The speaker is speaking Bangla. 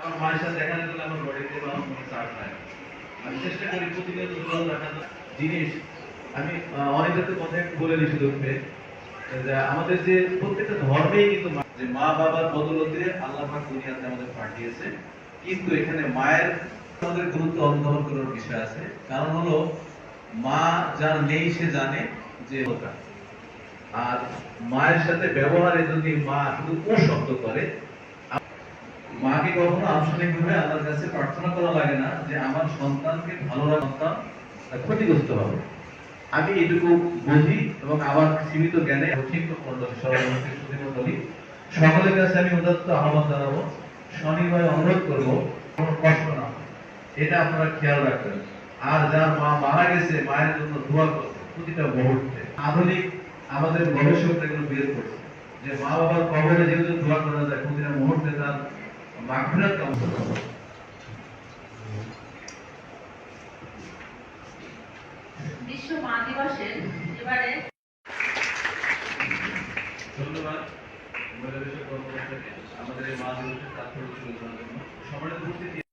আমার মায়ের সাথে দেখা গেলে আমার বডিতে বা আমার মনে চাপ হয় আমি চেষ্টা করি প্রতিনিয়ত ভালো রাখার জিনিস আমি আহ, অনেক ক্ষেত্রে কথা একটু বলে শুধু যে আমাদের যে প্রত্যেকটা ধর্মেই কিন্তু যে মা বাবার বদলতে আল্লাহ পাক দুনিয়াতে আমাদের পাঠিয়েছে। কিন্তু এখানে মায়ের আমাদের গুরুত্ব অনুধাবন করার বিষয় আছে। কারণ হলো মা যার নেই সে জানে যে আর মায়ের সাথে ব্যবহারে যদি মা শুধু ও শব্দ করে। কখনো আনুষ্ঠানিক ভাবে আল্লাহর কাছে প্রার্থনা করা লাগে না যে আমার সন্তানকে ভালো সন্তান ক্ষতিগ্রস্ত হবে। আমি এটুকু বুঝি এবং আমার সীমিত জ্ঞানে সকলের কাছে আমি উদাত্ত আহ্বান জানাব, শনিবার অনুরোধ করব কষ্ট না। এটা আপনারা খেয়াল রাখবেন। আর যার মা মারা গেছে, মায়ের জন্য দোয়া করবে প্রতিটা মুহূর্তে। আধুনিক আমাদের গবেষকরা এগুলো বের করছে। যে মা বাবার কবরে যেহেতু দোয়া করা যায় প্রতিটা মুহূর্তে তার করা বিশ্ব মা দিবসের এবারে ধন্যবাদ। আমাদের এই মা দিবসের তাৎপর্য সবার উপস্থিতি